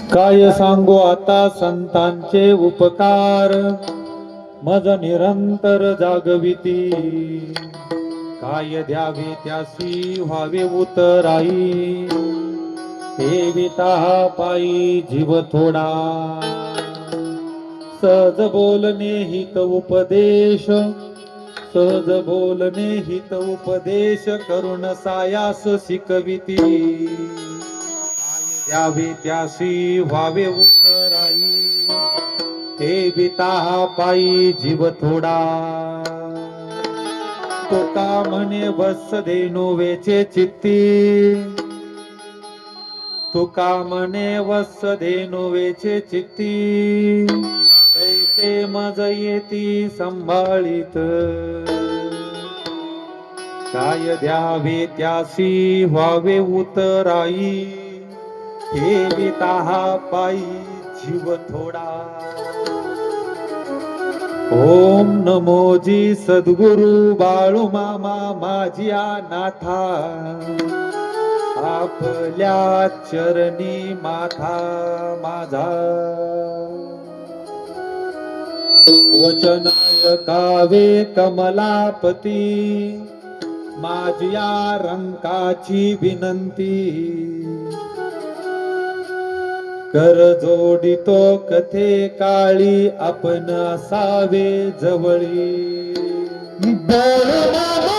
काय सांगू आता संतांचे उपकार? मज निरंतर जागविती. काय द्यावे त्यासी व्हावे उतराई. ठेविता पायी जीव थोडा. सहज बोलणे हित उपदेश. सहज बोलणे हित उपदेश. करुण सायास शिकविती. द्यावे त्यासी व्हावे उतराई ठेविता पायी जीव थोडा. तुका म्हणे बस देणू वेचे चित्ती. तुका म्हणे वस धेनु वेचे चित्ती. कैसे मज येती संभाळीत. काय द्यावे त्यासी व्हावे उतराई ठेविता पायी जीव थोडा. ओम नमोजी सद्गुरु बाळू मामा माझिया नाथा. आपल्या चरणी माथा माझा. वचनाय कावे कमलापती माझ्या रंकाची विनंती. कर जोडितो कथे काळी आपण असावे जवळी. बोल बाबा.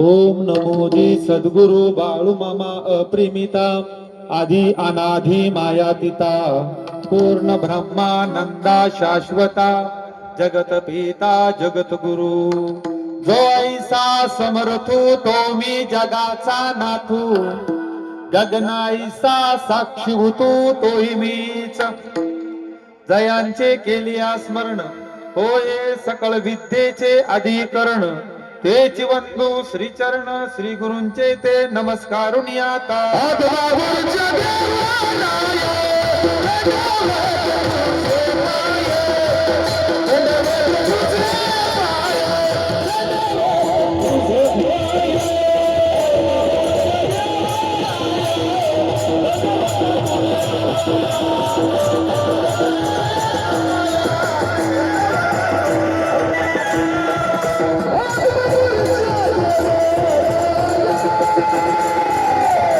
ओम नमो जी सद्गुरु बाळू मामा अप्रिमिता आधी अनाधी मायातिता पूर्ण ब्रह्मानंदा शाश्वता जगत पिता जगत गुरु. जो ऐसा समर्थू तो मी जगाचा नाथू गगनाईसा साक्षी होतो तोही मीच. जयांचे केली स्मरण होय सकळ विद्येचे अधिकरण ते वंदू श्रीचरण श्री गुरुंचे ते नमस्कारून आता।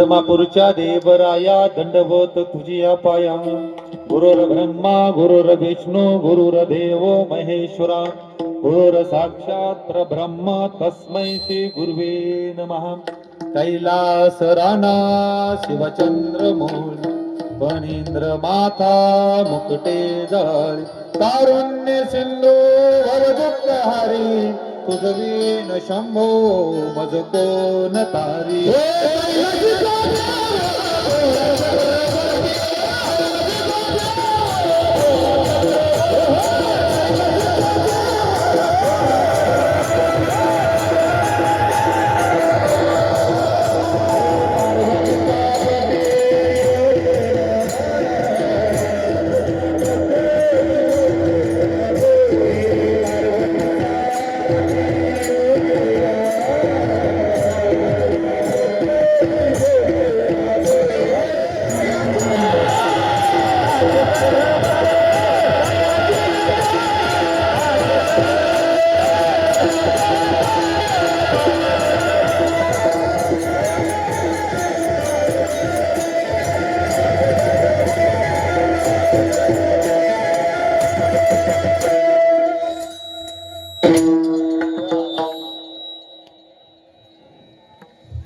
आदमापूरच्या देवराया दंडवत तुझिया पाया गुरुर ब्रह्मा गुरुर विष्णू गुरुर देव महेश्वरा. गुरुर साक्षात परब्रह्म तस्मै श्री गुरुवे नमः. कैलास राणा शिवचंद्र मूल. फणींद्र माता मुकटे जळ तारुण्य सिंधू भवदुःखहारी तुझवीन शंभो मज कोण तारी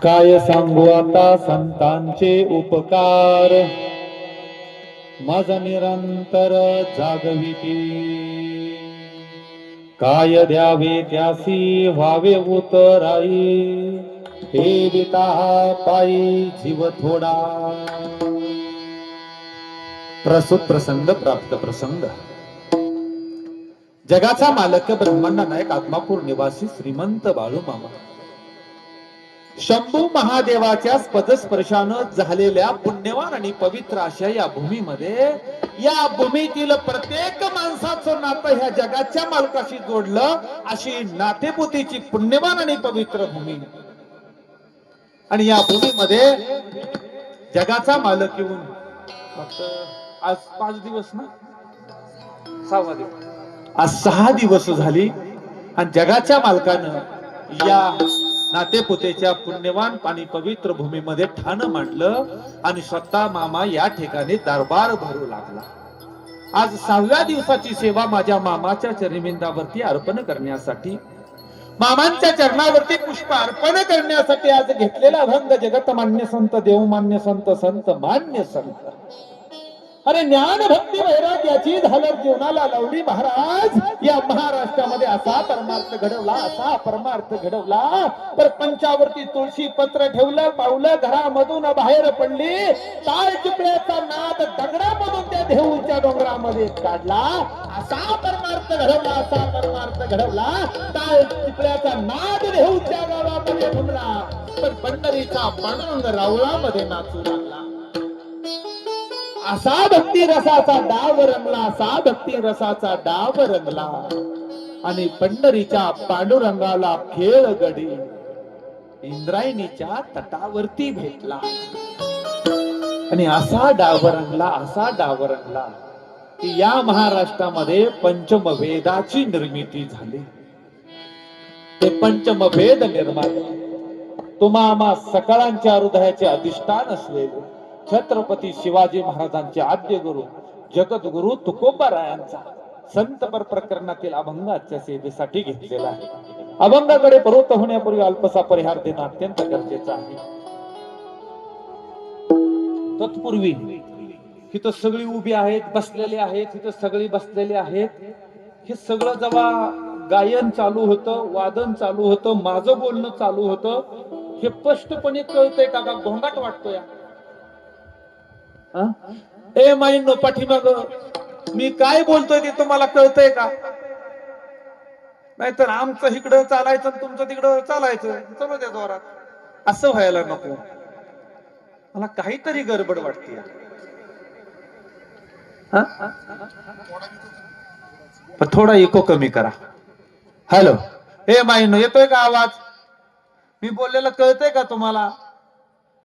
काय सांगू आता संतांचे उपकार? माझा निरंतर जागविती. काय द्यावे त्यासी व्हावे उतराई? हे बिता पायी जीव थोडा. प्रसूत प्रसंग प्राप्त प्रसंग. जगाचा मालक ब्रह्मांड नायक आत्मापूर निवासी श्रीमंत बाळू मामा. शंभू महादेवाच्या पदस्पर्शानं झालेल्या पुण्यवान आणि पवित्र अशा या भूमीमध्ये या भूमीतील प्रत्येक माणसाचं नातं ह्या जगाच्या मालकाशी जोडलं अशी नातेपुतीची पुण्यवान आणि पवित्र भूमी. आणि या भूमीमध्ये जगाचा मालक येऊन फक्त आज पाच दिवस ना? सहावा दिवस. आज सहा दिवस झाली आणि जगाच्या मालकानं या नातेपुतेच्या पुण्यवान आणि पवित्र भूमीमध्ये ठाण मांडलं आणि स्वतः मामा या ठिकाणी दरबार भरू लागला. आज सहाव्या दिवसाची सेवा माझ्या मामाच्या चरमिंदावरती अर्पण करण्यासाठी मामांच्या चरणावरती पुष्प अर्पण करण्यासाठी आज घेतलेला भंग जगत मान्य संत देवमान्य संत संत मान्य संत. अरे ज्ञान भक्ती वैराग्याची झालर जीवनाला लावली महाराज. या महाराष्ट्रामध्ये असा परमार्थ घडवला असा परमार्थ घडवला. तर पंचावरती तुळशी पत्र ठेवलं पावलं घरामधून बाहेर पडली. टाळ चिपळ्याचा नाद दगडामधून त्या देऊच्या डोंगरामध्ये काढला. असा परमार्थ घडवला असा परमार्थ घडवला. ताळ चिपळ्याचा नाद देऊच्या गावामध्ये घुमला पण पंढरीचा पांडुरंग रावळामध्ये नाचू लागला. असा भक्ती रसाचा डाव रंगला असा भक्ती रसाचा डाव रंगला. आणि पंढरीच्या पांडुरंगाला खेळ गडी इंद्रायणीच्या तटावरती भेटला. आणि असा डाव रंगला असा डाव रंगला की या महाराष्ट्रामध्ये पंचम वेदाची निर्मिती झाली. ते पंचम वेद निर्माण तुम्हा आम्हा सकळांच्या हृदयाचे अधिष्ठान असलेले. छत्रपती शिवाजी महाराजांचे आद्य गुरु जगद्गुरु तुकोबारायांचा संतपर प्रकरणातील अभंगाच्या सेवेसाठी घेतलेला आहे. अभंगाकडे प्रवृत्त होण्यापूर्वी अल्पसा परिहार देणं अत्यंत गरजेचं आहे. तत्पूर्वी इथं सगळी उभी आहेत बसलेले आहेत तिथं सगळी बसलेले आहेत. हे सगळं जेव्हा गायन चालू होतं वादन चालू होतं माझं बोलणं चालू होतं हे स्पष्टपणे कळतंय का गोंगाट वाटतोय? ए माईंनो पाठीमाग मी काय बोलतोय ते तुम्हाला कळतंय का? नाहीतर आमचं इकडं चालायचं तुमचं तिकडं चालायचं. चलो त्या जोरात. असं व्हायला नको. मला काहीतरी गडबड वाटते पण थोडा इको कमी करा. हॅलो हे माईनो येतोय का आवाज? मी बोललेलं कळतंय का तुम्हाला?